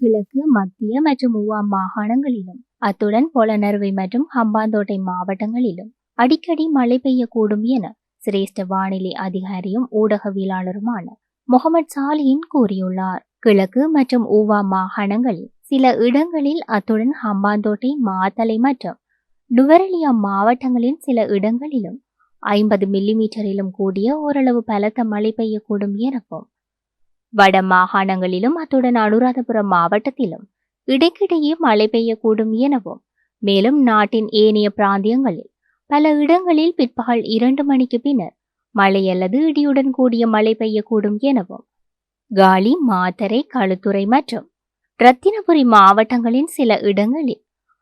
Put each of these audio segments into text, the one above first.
கிழக்கு மத்திய மற்றும் ஊவா மாகாணங்களிலும் அத்துடன் பொலனறுவை மற்றும் ஹம்பாந்தோட்டை மாவட்டங்களிலும் அடிக்கடி மழை பெய்யக்கூடும் என சிரேஷ்ட வானிலை அதிகாரியும் ஊடகவியலாளருமான முகமது சாலியின் கூறியுள்ளார். கிழக்கு மற்றும் ஊவா மாகாணங்களில் சில இடங்களில் அத்துடன் ஹம்பாந்தோட்டை மாத்தலை மற்றும் நுவரெலியா மாவட்டங்களின் சில இடங்களிலும் ஐம்பது மில்லிமீட்டரிலும் கூடிய ஓரளவு பலத்த மழை பெய்யக்கூடும் எனவும் வட மாகாணங்களிலும் அத்துடன் அனுராதபுரம் மாவட்டத்திலும் இடைக்கிடையே மழை பெய்யக்கூடும் எனவும் மேலும் நாட்டின் ஏனைய பிராந்தியங்களில் பல இடங்களில் பிற்பகல் இரண்டு மணிக்கு பின்னர் மழை அல்லது இடியுடன் கூடிய மழை பெய்யக்கூடும் எனவும் காலி மாத்தரை களுத்துறை மற்றும் ரத்தினபுரி மாவட்டங்களின் சில இடங்களில்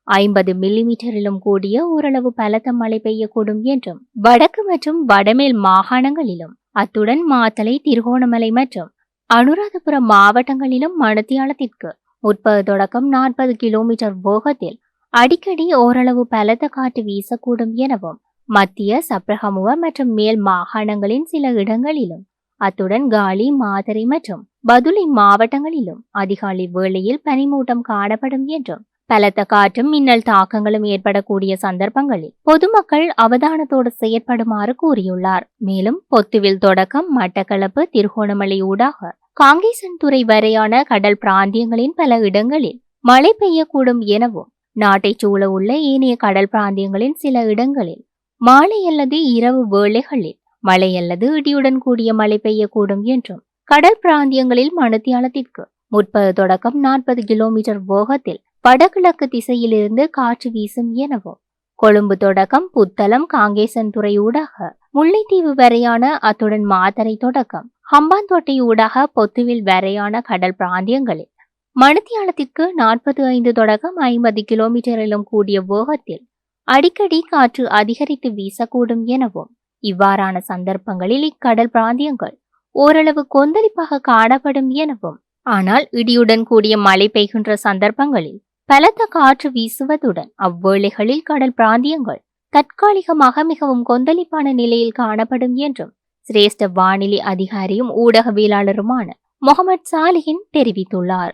ஐம்பது மில்லிமீட்டரிலும் கூடிய ஓரளவு பலத்த மழை பெய்யக்கூடும் என்றும் வடக்கு மற்றும் வடமேல் மாகாணங்களிலும் அத்துடன் மாத்தலை திருகோணமலை மற்றும் அனுராதபுரம் மாவட்டங்களிலும் மணத்தியாலத்திற்கு முப்பது தொடக்கம் நாற்பது கிலோமீட்டர் வேகத்தில் அடிக்கடி ஓரளவு பலத்த காற்று வீசக்கூடும் எனவும் மத்திய சப்ரகமுவ மற்றும் மேல் மாகாணங்களின் சில இடங்களிலும் அத்துடன் காலி மாதிரி மற்றும் பதுளை மாவட்டங்களிலும் அதிகாலை வேளையில் பனிமூட்டம் காணப்படும் என்றும் பலத்த காற்றும் மின்னல் தாக்கங்களும் ஏற்படக்கூடிய சந்தர்ப்பங்களில் பொதுமக்கள் அவதானத்தோடு செயற்படுமாறு கூறியுள்ளார். மேலும் பொத்துவில் தொடக்கம் மட்டக்களப்பு திருகோணமலை ஊடாக காங்கேசன்துறை வரையான கடல் பிராந்தியங்களின் பல இடங்களில் மழை பெய்யக்கூடும் எனவும் நாட்டை சூழ உள்ள ஏனைய கடல் பிராந்தியங்களின் சில இடங்களில் மாலை அல்லது இரவு வேளைகளில் மழை அல்லது இடியுடன் கூடிய மழை பெய்யக்கூடும் என்றும் கடல் பிராந்தியங்களில் மணித்தியாலத்திற்கு முப்பது தொடக்கம் நாற்பது கிலோமீட்டர் வேகத்தில் வடகிழக்கு திசையிலிருந்து காற்று வீசும் எனவும் கொழும்பு தொடக்கம் புத்தளம் காங்கேசன்துறை ஊடாக முல்லைத்தீவு வரையான அத்துடன் மாத்தரை தொடக்கம் ஹம்பாந்தோட்டை ஊடாக பொத்துவில் வரையான கடல் பிராந்தியங்களில் மணித்தியாலத்திற்கு நாற்பது ஐந்து தொடக்கம் ஐம்பது கிலோமீட்டரிலும் கூடிய வேகத்தில் அடிக்கடி காற்று அதிகரித்து வீசக்கூடும் எனவும் இவ்வாறான சந்தர்ப்பங்களில் இக்கடல் பிராந்தியங்கள் ஓரளவு கொந்தளிப்பாக காணப்படும் எனவும் ஆனால் இடியுடன் கூடிய மழை பெய்கின்ற சந்தர்ப்பங்களில் பலத்த காற்று வீசுவதுடன் அவ்வேளைகளில் கடல் பிராந்தியங்கள் தற்காலிகமாக மிகவும் கொந்தளிப்பான நிலையில் காணப்படும் என்றும் சிரேஷ்ட வானிலை அதிகாரியும் ஊடகவியலாளருமான முகமது சாலிஹின் தெரிவித்துள்ளார்.